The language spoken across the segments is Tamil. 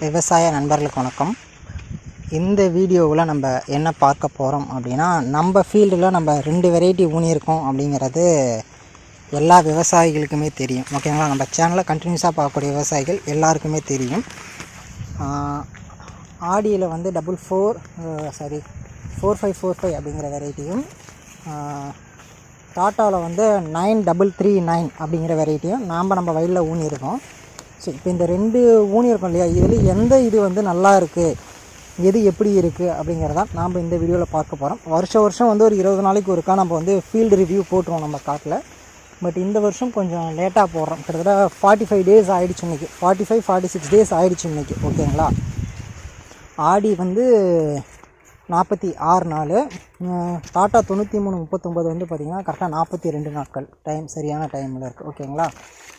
விவசாய நண்பர்களுக்கு வணக்கம். இந்த வீடியோவில் நம்ம என்ன பார்க்க போகிறோம் அப்படின்னா நம்ம ஃபீல்டில் நம்ம ரெண்டு வெரைட்டி ஊனியிருக்கோம் அப்படிங்கிறது எல்லா விவசாயிகளுக்குமே தெரியும். ஓகேங்களா நம்ம சேனலை கண்டினியூஸாக பார்க்கக்கூடிய விவசாயிகள் எல்லாருக்குமே தெரியும். ஆடியில் வந்து double four sorry four five four five அப்படிங்கிற வெரைட்டியும் டாட்டாவில் வந்து நைன் டபுள் த்ரீ நைன் அப்படிங்கிற வெரைட்டியும் நாம் நம்ம வயலில் ஊனியிருக்கோம். ஸோ இப்போ இந்த ரெண்டு ஊனி இருக்கும் இல்லையா? இதில் எந்த இது வந்து நல்லா இருக்குது எது எப்படி இருக்குது அப்படிங்கிறத நாம் இந்த வீடியோவில் பார்க்க போகிறோம் வருஷம் வருஷம் வந்து ஒரு இருபது நாளைக்கு ஒருக்கா நம்ம வந்து ஃபீல்டு ரிவ்யூ போட்டுருவோம் நம்ம காட்டில். பட் இந்த வருஷம் கொஞ்சம் லேட்டாக போடுறோம். கிட்டத்தட்ட ஃபார்ட்டி ஃபைவ் டேஸ் ஆகிடுச்சு இன்றைக்கி forty five forty six days ஆகிடுச்சு இன்றைக்கி ஓகேங்களா? ஆடி வந்து நாற்பத்தி ஆறு நாள். டாட்டா தொண்ணூற்றி மூணு முப்பத்தொம்பது வந்து பார்த்திங்கன்னா கரெக்டாக நாற்பத்தி ரெண்டு நாட்கள். டைம் சரியான டைமில் இருக்குது ஓகேங்களா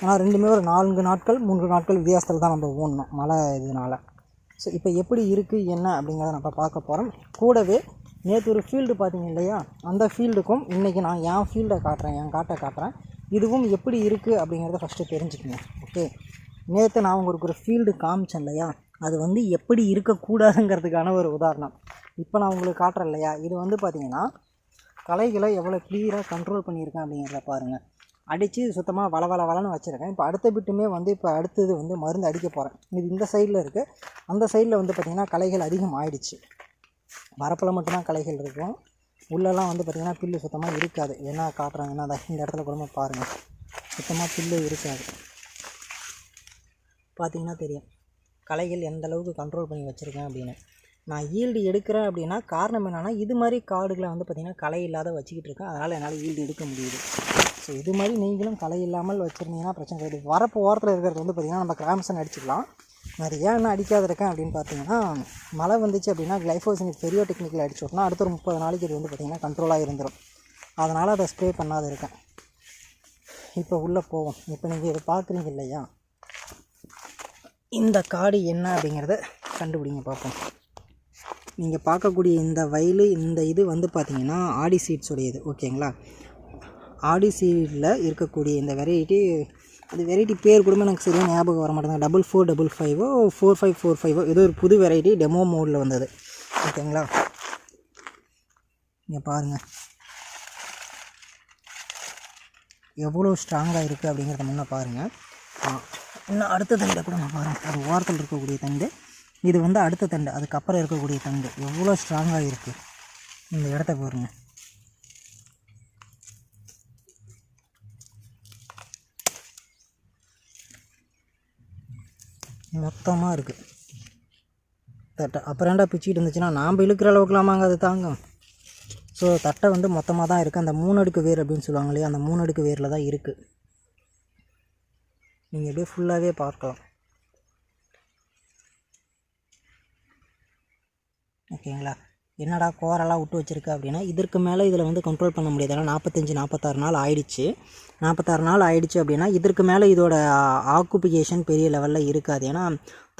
ஆனால் ரெண்டுமே ஒரு நான்கு நாட்கள் மூன்று நாட்கள் வித்தியாசத்தில் தான் நம்ம ஓடணும் மழை இதனால். ஸோ இப்போ எப்படி இருக்குது என்ன அப்படிங்கிறத நம்ம பார்க்க போகிறோம் கூடவே நேற்று ஒரு ஃபீல்டு பார்த்தீங்க இல்லையா? அந்த ஃபீல்டுக்கும் இன்றைக்கி நான் என் ஃபீல்டை காட்டுறேன் என் காட்டை காட்டுறேன். இதுவும் எப்படி இருக்குது அப்படிங்கிறத ஃபஸ்ட்டு தெரிஞ்சுக்கணும் ஓகே நேற்று நான் உங்களுக்கு ஒரு ஃபீல்டு காமிச்சேன் இல்லையா? அது வந்து எப்படி இருக்கக்கூடாதுங்கிறதுக்கான ஒரு உதாரணம். இப்போ நான் உங்களுக்கு காட்டுறேன் இல்லையா? இது வந்து பார்த்திங்கன்னா களைகளை எவ்வளோ க்ளியராக கண்ட்ரோல் பண்ணியிருக்கேன் அப்படிங்கிறத பாருங்கள் அடித்து சுத்தமாக வள வள வளன்னு வச்சுருக்கேன். இப்போ அடுத்த பிட்டுமே வந்து இப்போ அடுத்தது வந்து மருந்து அடிக்க போகிறேன் இது இந்த சைடில் இருக்குது அந்த சைடில் வந்து பார்த்திங்கன்னா கலைகள் அதிகம் ஆயிடுச்சு. வரப்பில் மட்டும்தான் கலைகள் இருக்கும். உள்ளெல்லாம் வந்து பார்த்திங்கன்னா புல்லு சுத்தமாக இருக்காது. என்ன காட்டுறாங்கன்னா அதை இந்த இடத்துல கூட பாருங்கள் சுத்தமாக புல்லு இருக்காது. பார்த்தீங்கன்னா தெரியும். கலைகள் எந்த அளவுக்கு கண்ட்ரோல் பண்ணி வச்சுருக்கேன் அப்படின்னு. நான் ஈல்டு எடுக்கிறேன் அப்படின்னா காரணம் என்னென்னா இது மாதிரி காடுகளை வந்து பார்த்திங்கன்னா களை இல்லாத வச்சுக்கிட்டு இருக்கேன். அதனால் என்னால் ஈல்டு எடுக்க முடியுது. ஸோ இது மாதிரி நீங்களும் களை இல்லாமல் வச்சுருந்தீங்கன்னா பிரச்சனை கிடையாது. வரப்பு ஓரத்தில் இருக்கிறது வந்து பார்த்திங்கன்னா நம்ம கிராம்சன் அடிச்சுக்கலாம். நான் ஏன் என்ன அடிக்காத இருக்கேன் அப்படின்னு பார்த்தீங்கன்னா மழை வந்துச்சு அப்படின்னா கிளைஃபோசினிக் பெரிய டெக்னிக்கில் அடிச்சு விட்டோம்னா அடுத்த ஒரு முப்பது நாளைக்கு இது வந்து பார்த்திங்கன்னா கண்ட்ரோலாக இருந்துடும் அதனால் அதை ஸ்ப்ரே பண்ணாத இருக்கேன். இப்போ உள்ளே போவோம். இப்போ நீங்கள் இதை பார்க்குறீங்க இல்லையா? இந்த காடு என்ன அப்படிங்கிறத கண்டுபிடிங்க பார்ப்போம். நீங்கள் பார்க்கக்கூடிய இந்த வயல் இந்த இது வந்து பார்த்தீங்கன்னா ஆடி சீட்ஸுடையது ஓகேங்களா? ஆடி சீடில் இருக்கக்கூடிய இந்த வெரைட்டி அது வெரைட்டி பேர் கூட எனக்கு சரியாக ஞாபகம் வர மாட்டேங்குது. டபுள் ஃபோர் டபுள் ஃபைவோ ஃபோர் ஃபைவ் ஃபோர் ஃபைவோ ஏதோ ஒரு புது வெரைட்டி டெமோ மோடில் வந்தது. ஓகேங்களா? இங்கே பாருங்கள் எவ்வளோ ஸ்ட்ராங்காக இருக்குது அப்படிங்கிறத முன்னே பாருங்கள் இன்னும் அடுத்த தண்டை கூட நான் பாருங்கள் அது ஓரத்தில் இருக்கக்கூடிய தண்டு. இது வந்து அடுத்த தண்டு. அதுக்கப்புறம் இருக்கக்கூடிய தண்டு. எவ்வளோ ஸ்ட்ராங்காக இருக்குது இந்த இடத்த பாருங்கள் மொத்தமாக இருக்குது தட்டை அப்புறம்டா பிச்சுக்கிட்டு இருந்துச்சுன்னா நாம் இழுக்கிற அளவுக்குலாமாங்க அது தாங்கும். ஸோ தட்டை வந்து மொத்தமாக தான் இருக்குது அந்த மூணு அடுக்கு வேர் அப்படின்னு சொல்லுவாங்க இல்லையா அந்த மூணு அடுக்கு வேரில் தான் இருக்குது நீங்கள் அப்படியே ஃபுல்லாகவே பார்க்கலாம். ஓகேங்களா? என்னடா கோரெல்லாம் விட்டு வச்சிருக்க அப்படின்னா இதற்கு மேலே இதில் வந்து கண்ட்ரோல் பண்ண முடியாது. ஏன்னா நாற்பத்தஞ்சு நாற்பத்தாறு நாள் ஆயிடுச்சு. நாற்பத்தாறு நாள் ஆயிடுச்சு அப்படின்னா இதற்கு மேலே இதோட ஆக்குபிகேஷன் பெரிய லெவலில் இருக்காது. ஏன்னா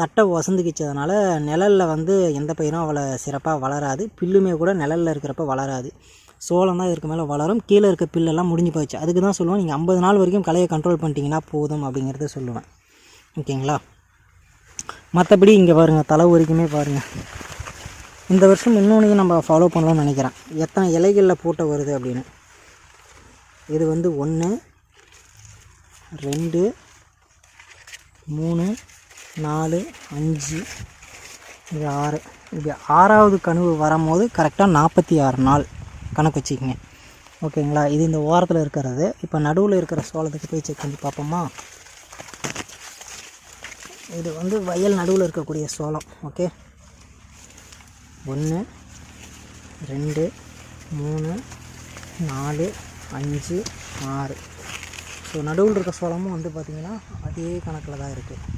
தட்டை வசந்துக்கிச்சதுனால நிழலில் வந்து எந்த பயிரும் அவ்வளோ சிறப்பாக வளராது. பில்லுமே கூட நிழலில் இருக்கிறப்ப வளராது. சோளம் தான் இதற்கு மேலே வளரும். கீழே இருக்க பில்லெல்லாம் முடிஞ்சு போச்சு. அதுக்கு தான் சொல்லுவேன் நீங்கள் ஐம்பது நாள் வரைக்கும் கலையை கண்ட்ரோல் பண்ணிட்டீங்கன்னா போதும் அப்படிங்கிறத சொல்லுவேன். ஓகேங்களா? மற்றபடி இங்கே பாருங்கள் தலை வரைக்குமே பாருங்கள் இந்த வருஷம் இன்னொன்றையும் நம்ம ஃபாலோ பண்ணலாம்னு நினைக்கிறேன். எத்தனை இலைகளில் பூட்ட வருது அப்படின்னு. இது வந்து ஒன்று ரெண்டு மூணு நாலு அஞ்சு இது ஆறு. இது ஆறாவது கனவு வரும்போது கரெக்டாக நாற்பத்தி ஆறு நாள். கணக்கு வச்சுக்கோங்க. ஓகேங்களா? இது இந்த ஓரத்தில் இருக்கிறது. இப்போ நடுவில் இருக்கிற சோளத்துக்கு போய் செக் பண்ணி பார்ப்போமா? இது வந்து வயல் நடுவில் இருக்கக்கூடிய சோளம். ஓகே? ஒன்று ரெண்டு மூணு நாலு அஞ்சு ஆறு. ஸோ நடுவில் இருக்க சோளமும் வந்து பார்த்திங்கன்னா அதே கணக்கில் தான் இருக்குது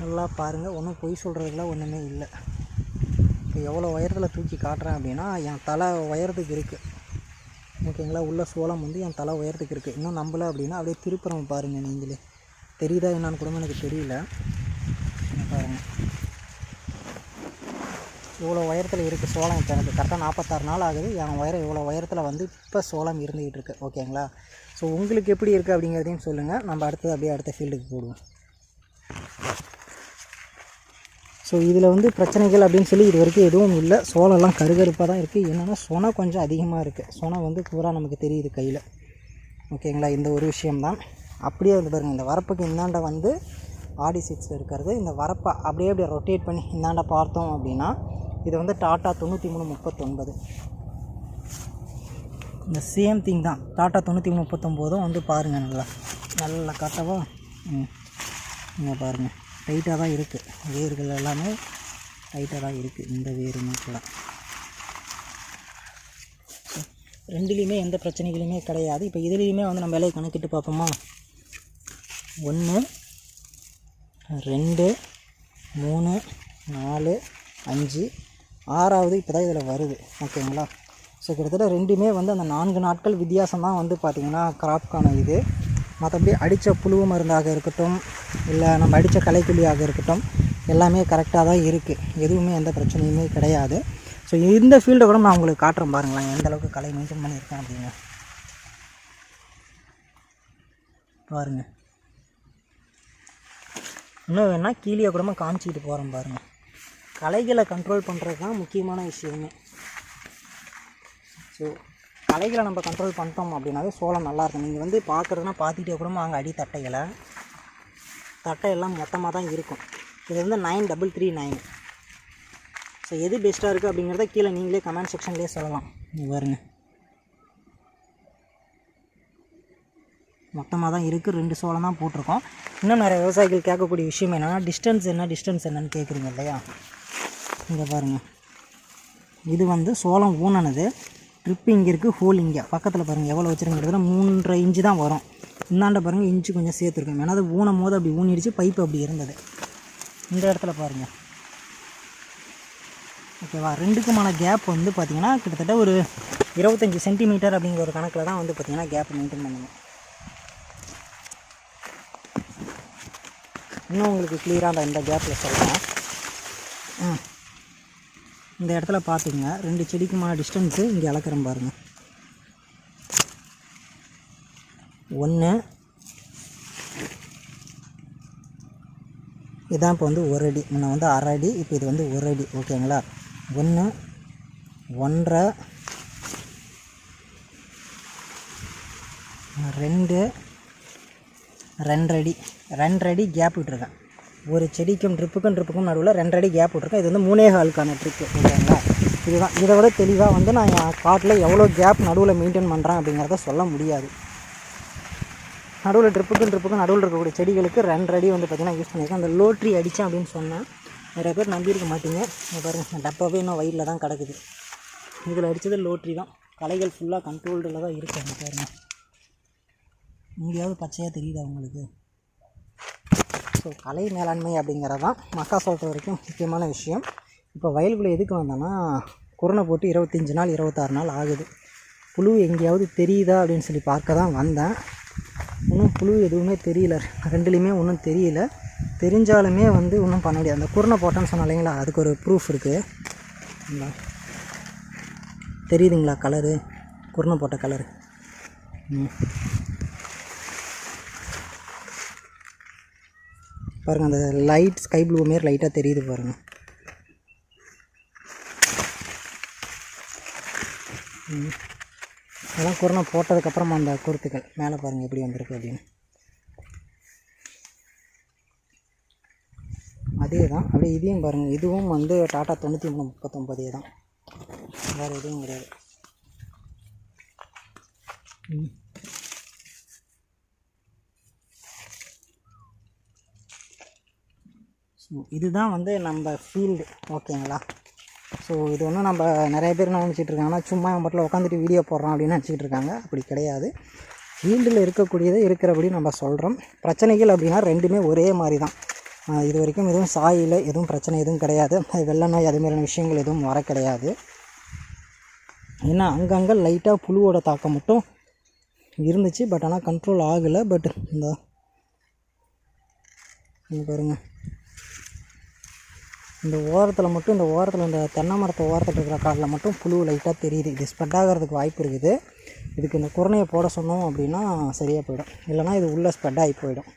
நல்லா பாருங்கள் ஒன்றும் பொய் சொல்கிறதுலாம் ஒன்றுமே இல்லை. இப்போ எவ்வளோ உயரத்தில் தூக்கி காட்டுறேன் அப்படின்னா என் தலை உயரத்துக்கு இருக்குது ஓகேங்களா? உள்ள சோளம் வந்து என் தலை உயரத்துக்கு இருக்குது இன்னும் நம்பலை அப்படின்னா அப்படியே திருப்புறம் பாருங்கள் நீங்களே. தெரியுதா என்னன்னு கூட எனக்கு தெரியல இங்க பாருங்கள் இவ்வளோ உயரத்தில் இருக்குது சோளம் இப்போ எனக்கு கரெக்டாக நாற்பத்தாறு நாள் ஆகுது. என் உயரம் இவ்வளோ உயரத்தில் வந்து இப்போ சோளம் இருந்துகிட்டு இருக்குது ஓகேங்களா ஸோ உங்களுக்கு எப்படி இருக்குது அப்படிங்கிறதையும் சொல்லுங்கள் நம்ம அடுத்தது அப்படியே அடுத்த ஃபீல்டுக்கு போடுவோம். ஸோ இதில் வந்து பிரச்சனைகள் அப்படின்னு சொல்லி இது வரைக்கும் எதுவும் இல்லை. சோளம்லாம் கருகருப்பாக தான் இருக்குது என்னென்னா சொனை கொஞ்சம் அதிகமாக இருக்குது சொனை வந்து பூரா நமக்கு தெரியுது கையில். ஓகேங்களா இந்த ஒரு விஷயம்தான். அப்படியே வந்து பாருங்கள் இந்த வரப்புக்கு இந்தாண்ட வந்து ஆடி சிக்ஸ் இருக்கிறது. இந்த வரப்பை அப்படியே அப்படியே ரொட்டேட் பண்ணி இந்தாண்ட பார்த்தோம் அப்படின்னா இது வந்து டாட்டா தொண்ணூற்றி மூணு முப்பத்தொன்பது. இந்த சேம் திங் தான். டாட்டா தொண்ணூற்றி மூணு முப்பத்தொம்போதும் வந்து பாருங்கள் நல்லா. நல்லா காட்டவா? ம். இங்கே பாருங்கள் டைட்டாக தான் இருக்குது வேர்கள் எல்லாமே டைட்டாக தான் இருக்குது இந்த வேறு மூக்கெல்லாம் ரெண்டுலேயுமே எந்த பிரச்சனைகளுமே கிடையாது. இப்போ இதுலேயுமே வந்து நம்ம விலையை கணக்கிட்டு பார்ப்போமா? ஒன்று ரெண்டு மூணு நாலு அஞ்சு ஆறாவது இப்போ தான் இதில் வருது. ஓகேங்களா? ஸோ கிட்டத்தட்ட ரெண்டுமே வந்து அந்த நான்கு நாட்கள் வித்தியாசம் தான் வந்து பார்த்திங்கன்னா கிராப்கான இது. மற்றபடி அடித்த புழு மருந்தாக இருக்கட்டும் இல்லை நம்ம அடித்த கலைக்குழியாக இருக்கட்டும் எல்லாமே கரெக்டாக தான் இருக்குது எதுவுமே எந்த பிரச்சனையுமே கிடையாது. ஸோ இந்த ஃபீல்டை கூட நான் உங்களுக்கு காட்டுறேன் பாருங்களேன் எந்த அளவுக்கு களை மெயின்டைன் பண்ணியிருக்கேன் அப்படின்னு. பாருங்கள் இன்னும் வேணால் கீழே கூடமா காமிச்சிக்கிட்டு போகிறேன் பாருங்கள் கலைகளை கண்ட்ரோல் பண்ணுறது தான் முக்கியமான விஷயமே. ஸோ கலைகளை நம்ம கண்ட்ரோல் பண்ணிட்டோம் அப்படின்னாவே சோளம் நல்லாயிருக்கும் நீங்கள் வந்து பார்க்குறதுனா பார்த்துக்கிட்டே கூட அங்கே அடி தட்டைகளை தட்டையெல்லாம் மொத்தமாக தான் இருக்கும். இது வந்து nine double three nine so எது பெஸ்ட்டாக இருக்குது அப்படிங்கிறத கீழே நீங்களே கமெண்ட் செக்ஷன்லேயே சொல்லலாம். இங்க பாருங்க. மொத்தமாக தான் இருக்குது ரெண்டு சோளம் தான் போட்டிருக்கோம். இன்னும் நிறைய விவசாயிகள் கேட்கக்கூடிய விஷயம் என்னென்னா டிஸ்டன்ஸ் என்ன டிஸ்டன்ஸ் என்னன்னு கேட்குறீங்க இல்லையா? இங்கே பாருங்கள் இது வந்து சோளம் ஊனனது. ட்ரிப் இங்கே இருக்குது ஹோல் இங்கே. பக்கத்தில் பாருங்கள் எவ்வளோ வச்சுருங்கிறதுல மூன்றரை இன்ச்சு தான் வரும். இந்தாண்ட பாருங்கள் இன்ச்சு கொஞ்சம் சேர்த்துருக்கோம் ஏன்னா அது ஊனும் போது அப்படி ஊனிடுச்சு பைப்பு அப்படி இருந்தது. இந்த இடத்துல பாருங்கள் ஓகேவா ரெண்டுக்குமான கேப் வந்து பார்த்திங்கன்னா கிட்டத்தட்ட ஒரு இருபத்தஞ்சி சென்டிமீட்டர் அப்படிங்கிற ஒரு கணக்கில் தான் வந்து பார்த்திங்கன்னா கேப் மெயின்டைன் பண்ணணும். இன்னும் உங்களுக்கு கிளியராக அந்த இந்த கேப்பில் சொல்லலாம் ம். இந்த இடத்துல பார்த்துங்க ரெண்டு செடிக்குமான டிஸ்டன்ஸு இங்கே அளக்குறேன் பாருங்கள் ஒன்று இதான் இப்போ வந்து ஒரு அடி. முன்ன வந்து அரை அடி இப்போ இது வந்து ஒரு அடி. ஓகேங்களா ஒன்று ஒன்றரை ரெண்டு ரெண்டரை ரெண்டரை அடி கேப் விட்டுருக்கேன். ஒரு செடிக்கும் ட்ரிப்புக்கும் ட்ரிப்புக்கும் நடுவில் ரெண்டரை அடி கேப் விட்டுருக்கேன். இது வந்து மூணே ஹாலுக்கான ட்ரிப்பு ஓகேங்களா? இதுதான். இதை விட தெளிவாக வந்து நான் என் காட்டில் எவ்வளோ கேப் நடுவில் மெயின்டைன் பண்ணுறேன் அப்படிங்கிறத சொல்ல முடியாது. நடுவில் ட்ரிப்புக்கும் ட்ரிப்புக்கும் நடுவில் இருக்கக்கூடிய செடிகளுக்கு ரெண்டு அடி வந்து பார்த்திங்கன்னா யூஸ் பண்ணியிருக்கேன். அந்த லோட்ரி அடித்தேன் அப்படின்னு சொன்னேன். நிறைய பேர் நம்பியிருக்க மாட்டீங்க. இங்கே பாருங்கள் டப்பாவே இன்னும் வயிறில் தான் கிடக்குது. இதில் அடித்தது லோட்ரி தான். களைகள் ஃபுல்லாக கண்ட்ரோல்டில் தான் இருக்குது பாருங்கள் பாருங்க. எங்கேயாவது பச்சையாக தெரியுதா உங்களுக்கு? ஸோ கலை மேலாண்மை அப்படிங்கிறது தான் மக்கா சொல்கிற வரைக்கும் முக்கியமான விஷயம். இப்போ வயலுக்குள்ளே எதுக்கு வந்தேன்னா குருணை போட்டு இருபத்தஞ்சி நாள் இருபத்தாறு நாள் ஆகுது. புழு எங்கேயாவது தெரியுதா அப்படின்னு சொல்லி பார்க்க தான் வந்தேன். இன்னும் புழு எதுவுமே தெரியல. ரெண்டுலேயுமே ஒன்றும் தெரியல. தெரிஞ்சாலுமே வந்து ஒன்றும் பண்ண முடியாது. அந்த குருணை போட்டேன்னு சொன்னால் இல்லைங்களா அதுக்கு ஒரு ப்ரூஃப் இருக்குது தெரியுதுங்களா கலரு குருணை போட்ட கலரு ம். பாருங்கள் அந்த லைட் ஸ்கை ப்ளூ மாரி லைட்டாக தெரியுது பாருங்கள் ம். அதெல்லாம் போட்டதுக்கப்புறமா அந்த குருத்துக்கள். மேலே பாருங்கள் எப்படி வந்திருக்கு அப்படின்னு. அதே தான் அப்படியே இதையும் பாருங்கள் இதுவும் வந்து டாட்டா தொண்ணூற்றி மூணு முப்பத்தொம்பதே தான். வேறு எதுவும் கிடையாது. ம். இதுதான் வந்து நம்ம ஃபீல்டு ஓகேங்களா ஸோ இது ஒன்றும் நம்ம நிறைய பேர் என்ன நினச்சிட்டு இருக்காங்கன்னா சும்மா நம்ம பாட்டில் உட்காந்துட்டு வீடியோ போடுறான் அப்படின்னு நினச்சிட்டு இருக்காங்க. அப்படி கிடையாது. ஃபீல்டில் இருக்கக்கூடியதை இருக்கிறபடி நம்ம சொல்கிறோம் பிரச்சனைகள் அப்படின்னா ரெண்டுமே ஒரே மாதிரி தான் இது வரைக்கும் எதுவும் சாயில் எதுவும் பிரச்சனை எதுவும் கிடையாது. அது வெள்ள நோய் அது மாதிரியான விஷயங்கள் எதுவும் வர கிடையாது. ஏன்னா அங்கங்கே லைட்டாக புழுவோட தாக்கம் மட்டும் இருந்துச்சு. பட் ஆனால் கண்ட்ரோல் ஆகலை. பட் இந்த பாருங்கள் இந்த ஓரத்தில் மட்டும் இந்த ஓரத்தில் இந்த தென்னை மரத்து ஓரத்தில் இருக்கிற காலில் மட்டும் புழு லைட்டாக தெரியுது. இது ஸ்ப்ரெட் ஆகிறதுக்கு வாய்ப்பு இருக்குது. இதுக்கு இந்த குரணையை போட சொன்னோம் அப்படின்னா சரியாக போயிடும். இல்லைனா இது உள்ளே ஸ்ப்ரெட் ஆகி போயிடும்.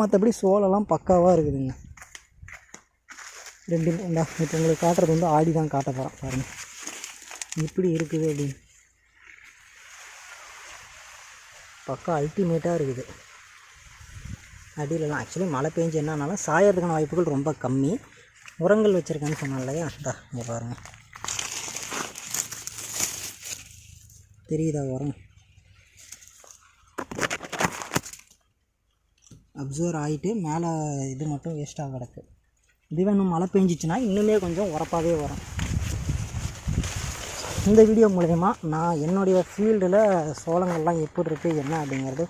மற்றபடி சோளெல்லாம் பக்காவாக இருக்குதுங்க. ரெண்டு இந்த இப்போ உங்களுக்கு காட்டுறது வந்து ஆடி தான் காட்ட போகிறேன் பாருங்கள் இப்படி இருக்குது அப்படின்னு. பக்கா அல்டிமேட்டாக இருக்குது. அடியிலலாம் ஆக்சுவலி மழை பெஞ்சு என்னன்னாலும் சாயறதுக்கான வாய்ப்புகள் ரொம்ப கம்மி. உரங்கள் வச்சுருக்கேன்னு சொன்னேன் இல்லையா? இந்தா இங்கே பாருங்கள் தெரியுதா உரம்? அப்சர்வ் ஆகிட்டு மேலே இது மட்டும் வேஸ்ட்டாக கிடக்கு. இதுவே இன்னும் மழை பெஞ்சிச்சுன்னா இன்னுமே கொஞ்சம் உரப்பாகவே வரும். இந்த வீடியோ மூலயமா நான் என்னுடைய ஃபீல்டில் சோளங்கள்லாம் எப்படி இருக்குது என்ன அப்படிங்கிறது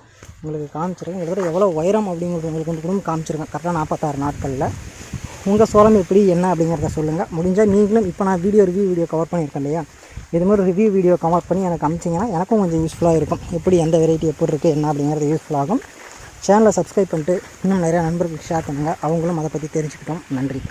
உங்களுக்கு காமிச்சிருக்கேன். கிட்டத்தட்ட எவ்வளோ உயரம் அப்படிங்கிறது உங்களுக்கு வந்து கூட காமிச்சிருக்கேன். கரெக்டாக நாற்பத்தாறு நாட்களில். உங்கள் சோளம் எப்படி என்ன அப்படிங்கிறத சொல்லுங்கள் முடிஞ்சால் நீங்களும் இப்போ நான் வீடியோ ரிவ்யூ வீடியோ கவர் பண்ணியிருக்கேன் இல்லையா? இது மாதிரி ரிவ்யூ வீடியோ கவர் பண்ணி எனக்கு அமிச்சிங்கன்னா எனக்கும் கொஞ்சம் யூஸ்ஃபுல்லாக இருக்கும். எப்படி எந்த வெரைட்டி எப்படி இருக்குது என்ன அப்படிங்கிறது யூஸ்ஃபுல்லாகும் சேனலை சப்ஸ்கிரைப் பண்ணிட்டு இன்னும் நிறையா நண்பர்களுக்கு ஷேர் பண்ணுங்கள் அவங்களும் அதை பற்றி தெரிஞ்சுக்கிட்டோம். நன்றி.